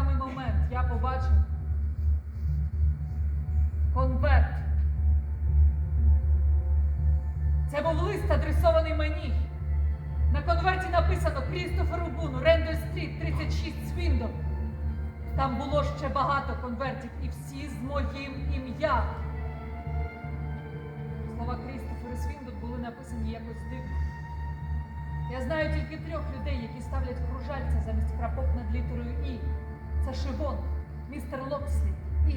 самий момент я побачив конверт. Це був лист, адресований мені. На конверті написано Крістоферу Буну, Рендо Стріт, 36 Свіндом. Там було ще багато конвертів, і всі з моїм ім'ям. Слова Крістофер і були написані якось дивно. Я знаю тільки трьох людей, які ставлять кружальця замість крапок над літерою І. Це Шивон, містер Локслі і.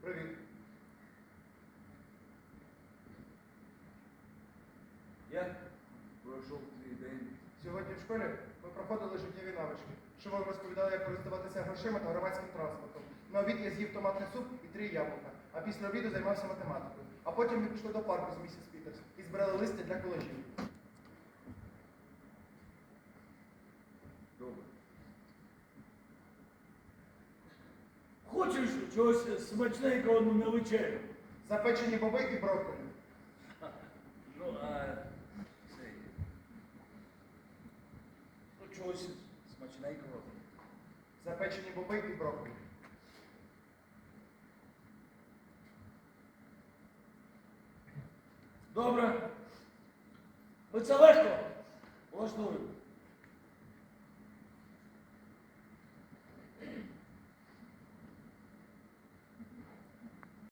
Привіт. Привіт. Пройшов твій день? Сьогодні в школі ми проходили життєві навички. Шивон розповідав, як користуватися грошима та громадським транспортом. На обід я з'їв томатний суп і три яблука, а після обіду займався математикою. А потім ми пішли до парку з місіс Пітерс і збирали листя для колежів. Добре. Хочеш чогось смачненького ну, на вечерю? Запечені боби і брокколі. Ну, а Чогось смачненького. Запечені боби і брокколі. Добре. Ми це легко. Влаштую.